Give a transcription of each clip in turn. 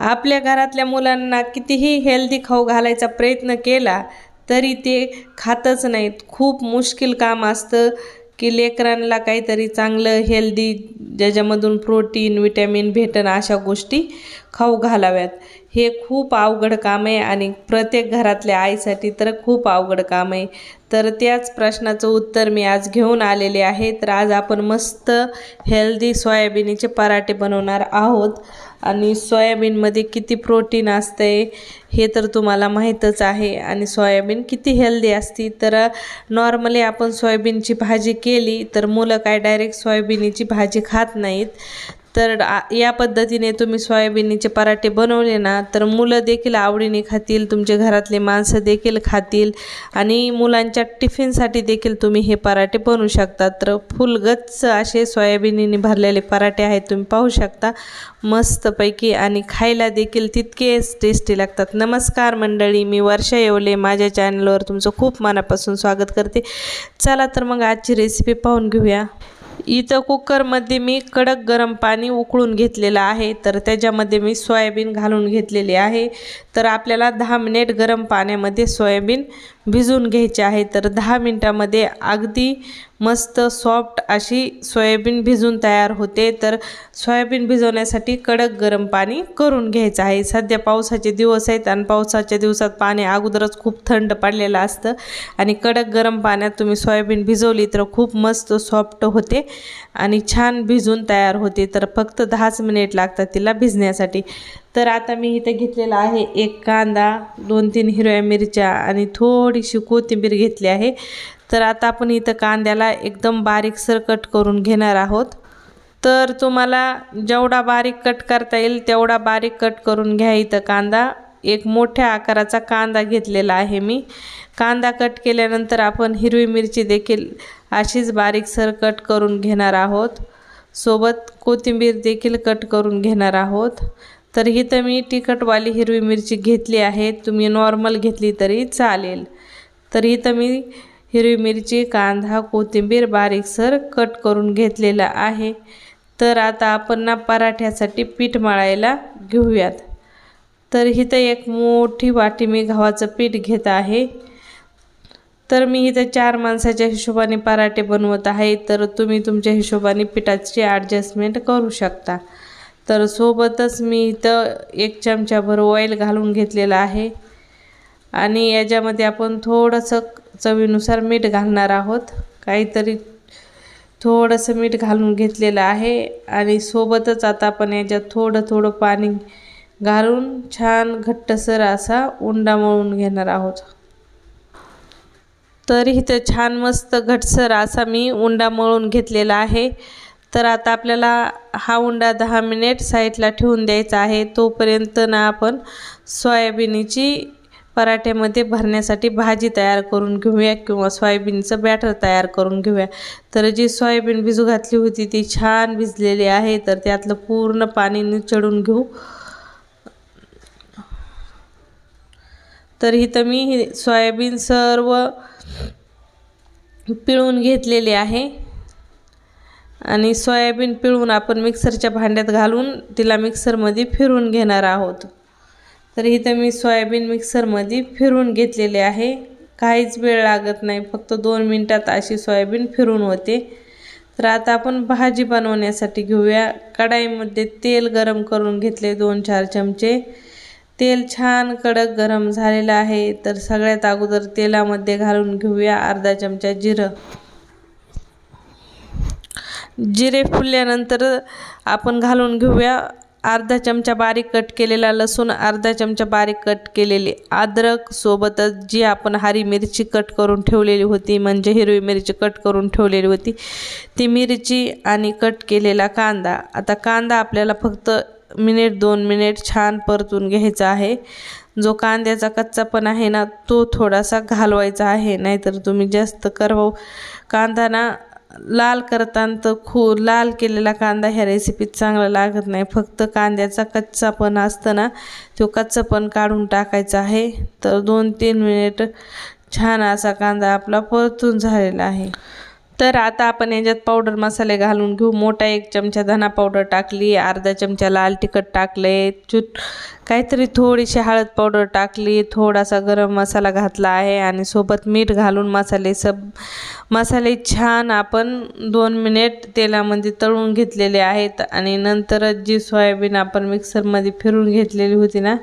आपल्या घरातल्या मुलांना कितीही हेल्दी खाऊ घालायचा प्रयत्न केला तरी ते खातच नाहीत. खूप मुश्किल काम असतं की लेकरांना काहीतरी चांगलं हेल्दी ज्याच्यामधून प्रोटीन विटॅमिन भेटन अशा गोष्टी खाऊ घालाव्यात. हे खूप अवघड काम आहे आणि प्रत्येक घरातल्या आईसाठी तर खूप अवघड काम आहे. तर त्याच प्रश्नाचं उत्तर मी आज घेऊन आलेले आहे. तर आज आपण मस्त हेल्दी सोयाबिनीचे पराठे बनवणार आहोत. आणि सोयाबीनमध्ये किती प्रोटीन असते हे तर तुम्हाला माहीतच आहे. आणि सोयाबीन किती हेल्दी असती तर नॉर्मली आपण सोयाबीनची भाजी केली तर मुलं काय डायरेक्ट सोयाबीनची भाजी खात नाहीत. तर या पद्धतीने तुम्ही सोयाबीनचे पराठे बनवले ना तर मुलं देखील आवडीने खातील तुमचे घरातले माणसं देखील खातील आणि मुलांच्या टिफिनसाठी देखील तुम्ही हे पराठे बनवू शकता. तर फुलगच्च असे सोयाबीनने भरलेले पराठे आहेत तुम्ही पाहू शकता. मस्तपैकी आणि खायला देखील तितकेच टेस्टी लागतात. नमस्कार मंडळी मी वर्षा येवले. माझ्या चॅनलवर तुमचं खूप मनापासून स्वागत करते. चला तर मग आजची रेसिपी पाहून घेऊया. इथं कुकरमध्ये मी कडक गरम पाणी उकळून घेतलेलं आहे. तर त्याच्यामध्ये मी सोयाबीन घालून घेतलेली आहे. तर आपल्याला दहा मिनिट गरम पाण्यामध्ये सोयाबीन भिजवून घ्यायचे आहे तर दहा मिनटामध्ये अगदी मस्त सॉफ्ट अशी सोयाबीन भिजून तयार होते. तर सोयाबीन भिजवण्यासाठी कडक गरम पाणी करून घ्यायचं आहे. सध्या पावसाचे दिवस आहेत आणि पावसाच्या दिवसात पाणी अगोदरच खूप थंड पडलेलं असतं आणि कडक गरम पाण्यात तुम्ही सोयाबीन भिजवली तर खूप मस्त सॉफ्ट होते आणि छान भिजून तयार होते. तर फक्त दहाच मिनिट लागतात तिला भिजण्यासाठी. तर आता मी इथं घेतलेला आहे एक कांदा दोन तीन हिरव्या मिरच्या आणि थोडीशी कोथिंबीर घेतली आहे. तर आता आपण इथं कांद्याला एकदम बारीकसर कट करून घेणार आहोत. तर तुम्हाला जेवढा बारीक कट करता येईल तेवढा बारीक कट करून घ्या इथं कांदा. एक मोठ्या आकाराचा कांदा घेतलेला आहे मी. कांदा कट केल्यानंतर आपण हिरवी मिरची देखील अशीच बारीकसर कट करून घेणार आहोत. सोबत कोथिंबीर देखील कट करून घेणार आहोत. तर इथं मी तिखटवाली हिरवी मिरची घेतली आहे. तुम्ही नॉर्मल घेतली तरी चालेल. तर इथं मी हिरवी मिरची कांदा कोथिंबीर बारीकसर कट करून घेतलेला आहे. तर आता आपण ना पराठ्यासाठी पीठ मळायला घेऊयात. तर इथं एक मोठी वाटी मी गव्हाचं पीठ घेत आहे. तर मी इथं चार माणसाच्या हिशोबाने पराठे बनवत आहे. तर तुम्ही तुमच्या हिशोबाने पिठाची ॲडजस्टमेंट करू शकता. तर सोबतच मी इथं एक चमचाभर ऑइल घालून घेतलेलं आहे. आणि याच्यामध्ये आपण थोडंसं चवीनुसार मीठ घालणार आहोत. काहीतरी थोडंसं मीठ घालून घेतलेलं आहे. आणि सोबतच आता आपण याच्यात थोडं थोडं पाणी घालून छान घट्टसर असा उंडा मळून घेणार आहोत. तर इथं छान मस्त घटसर असा मी उंडा मळून घेतलेला आहे. तर आता आपल्याला हा उंडा दहा मिनिट साईडला ठेवून द्यायचा आहे. तोपर्यंत ना आपण सोयाबीनची पराठ्यामध्ये भरण्यासाठी भाजी तयार करून घेऊया किंवा सोयाबीनचं बॅटर तयार करून घेऊया. तर जी सोयाबीन भिजू घातली होती ती छान भिजलेली आहे. तर त्यातलं पूर्ण पाणी निचडून घेऊ. तर इथं मी सोयाबीन सर्व पिळून घेतलेले आहे. आणि सोयाबीन पिळून आपण मिक्सरच्या भांड्यात घालून तिला मिक्सरमध्ये फिरून घेणार आहोत. तर इथं मी सोयाबीन मिक्सरमध्ये फिरून घेतलेले आहे. काहीच वेळ लागत नाही. फक्त दोन मिनटात अशी सोयाबीन फिरून होते. तर आता आपण भाजी बनवण्यासाठी घेऊया. कढाईमध्ये तेल गरम करून घेतले दोन चार चमचे. तेल छान कडक गरम झालेलं आहे. तर सगळ्यात अगोदर तेलामध्ये घालून घेऊया अर्धा चमचा जिरं. जिरे फुलल्यानंतर आपण घालून घेऊया. अर्धा चमचा बारीक कट केलेला लसूण अर्धा चमचा बारीक कट केलेले अद्रक सोबतच जी आपण हरी मिरची कट करून ठेवलेली होती म्हणजे हिरवी मिरची कट करून ठेवलेली होती ती मिरची आणि कट केलेला कांदा. आता कांदा आपल्याला फक्त मिनिट दोन मिनिट छान परतून घ्यायचा आहे. जो कांद्याचा कच्चा पण आहे ना तो थोडासा घालवायचा आहे नाहीतर तुम्ही जास्त करव. कांदा ना लाल करताना तर खू लाल केलेला कांदा ह्या रेसिपीत चांगला लागत नाही. फक्त कांद्याचा कच्चा पण असतं ना तो कच्चा पण काढून टाकायचा आहे. तर दोन तीन मिनिट छान असा कांदा आपला परतून झालेला आहे. तर आता आपण याच्यात पावडर मसाले घालून घेऊ. मोठा एक चमचा धना पावडर टाकली अर्धा चमचा लाल तिखट टाकले चुट काहीतरी थोडीशी हळद पावडर टाकली थोडासा गरम मसाला घातला आहे आणि सोबत मीठ घालून मसाले सब मसाले छान आपण दोन मिनिट तेलामध्ये तळून घेतलेले आहेत आणि नंतरच जी सोयाबीन आपण मिक्सरमध्ये फिरून घेतलेली होती ना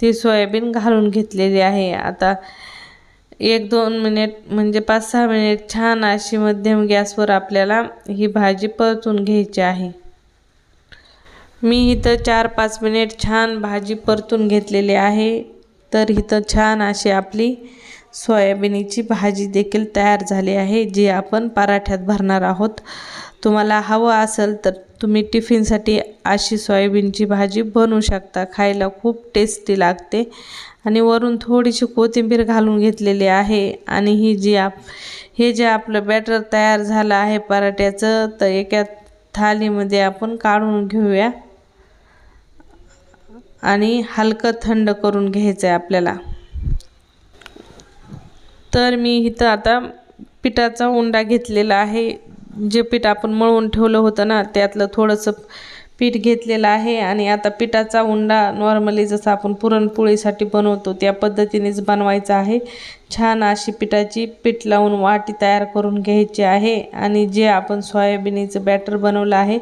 ती सोयाबीन घालून घेतलेली आहे. आता एक दोन मिनिट म्हणजे पाच सहा मिनिट छान अशी मध्यम गॅसवर आपल्याला ही भाजी परतून घ्यायची आहे. मी इथं चार पाच मिनिट छान भाजी परतून घेतलेली आहे. तर इथं छान अशी आपली सोयाबीनची भाजी देखील तयार झाली आहे जी आपण पराठ्यात भरणार आहोत. तुम्हाला हवं असेल तर तुम्ही टिफिनसाठी अशी सोयाबीनची भाजी बनवू शकता. खायला खूप टेस्टी लागते. आणि वरून थोडीशी कोथिंबीर घालून घेतलेली आहे. आणि ही जी आप हे जे आपलं बॅटर तयार झालं आहे पराठ्याचं तर एका थालीमध्ये आपण काढून घेऊया. आणि हलकं थंड करून घ्यायचं आहे आपल्याला. तर मी इथं आता पिठाचा उंडा घेतलेला आहे. जे पीठ आपण मळून ठेवलं होतं ना त्यातलं थोडंसं पीठ घेतलेलं आहे आणि आता पिठाचा उंडा नॉर्मली जसं आपण पुरणपोळीसाठी बनवतो त्या पद्धतीनेच बनवायचा आहे. छान अशी पिठाची पीठ लावून वाटी तयार करून घ्यायची आहे आणि जे आपण सोयाबिनीचं बॅटर बनवलं आहे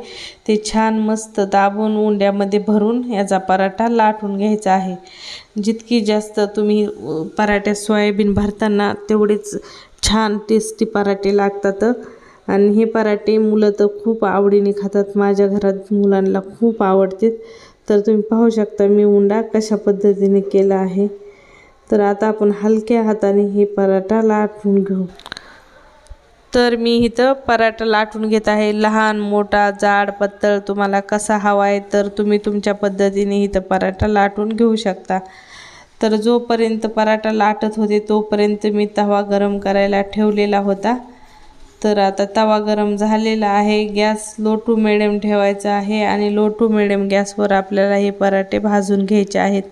ते छान मस्त दाबून उंड्यामध्ये भरून याचा पराठा लाटून घ्यायचा आहे. जितकी जास्त तुम्ही पराठ्यात सोयाबीन भरताना तेवढेच छान टेस्टी पराठे लागतात. आणि हे पराठे मुलं तर खूप आवडीने खातात. माझ्या घरात मुलांना खूप आवडते. तर तुम्ही पाहू शकता मी उंडा कशा पद्धतीने केला आहे. तर आता आपण हलक्या हाताने हे पराठा लाटून घेऊ. तर मी इथं पराठा लाटून घेत आहे. लहान मोठा जाड पत्तळ तुम्हाला कसा हवा आहे तर तुम्ही तुमच्या पद्धतीने इथं पराठा लाटून घेऊ शकता. तर जोपर्यंत पराठा लाटत होते तोपर्यंत मी तवा गरम करायला ठेवलेला होता. तर आता तवा गरम झालेला आहे. गॅस लो टू मिडियम ठेवायचा आहे आणि लो टू मिडियम गॅसवर आपल्याला हे पराठे भाजून घ्यायचे आहेत.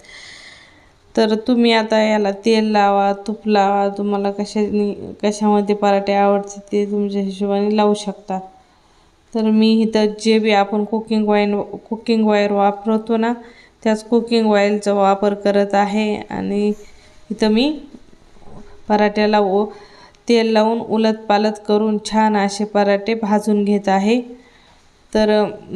तर तुम्ही आता याला तेल लावा तूप लावा. तुम्हाला कशाने कशामध्ये पराठे आवडते ते तुमच्या हिशोबाने लावू शकता. तर मी इथं जे बी आपण कुकिंग ऑइल कुकिंग ऑइल वापरतो ना त्याच कुकिंग ऑइलचा वापर करत आहे. आणि इथं मी पराठ्याला ओ तेल लावून उलतपालत करून छान असे पराठे भाजून घेत आहे. तर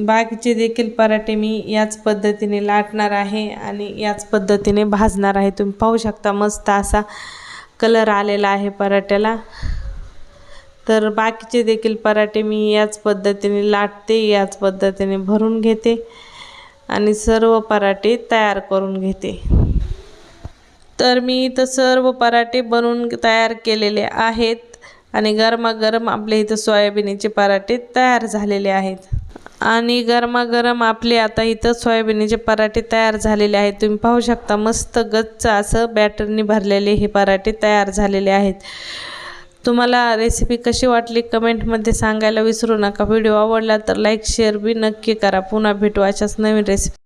बाकीचे देखील पराठे मी याच पद्धतीने लाटणार आहे आणि याच पद्धतीने भाजणार आहे. तुम्ही पाहू शकता मस्त असा कलर आलेला आहे पराठ्याला. तर बाकीचे देखील पराठे मी याच पद्धतीने लाटते याच पद्धतीने भरून घेते आणि सर्व पराठे तयार करून घेते. तर मी इथं सर्व पराठे बनवून तयार केलेले आहेत आणि गरमागरम आपले इथं सोयाबीनचे पराठे तयार झालेले आहेत. आणि गरमागरम आपले आता इथं सोयाबीनचे पराठे तयार झालेले आहेत. तुम्ही पाहू शकता मस्त गच्च असं बॅटरनी भरलेले हे पराठे तयार झालेले आहेत. तुम्हाला रेसिपी कशी वाटली कमेंटमध्ये सांगायला विसरू नका. व्हिडिओ आवडला तर लाईक शेअर बी नक्की करा. पुन्हा भेटू अशाच नवीन रेसिपी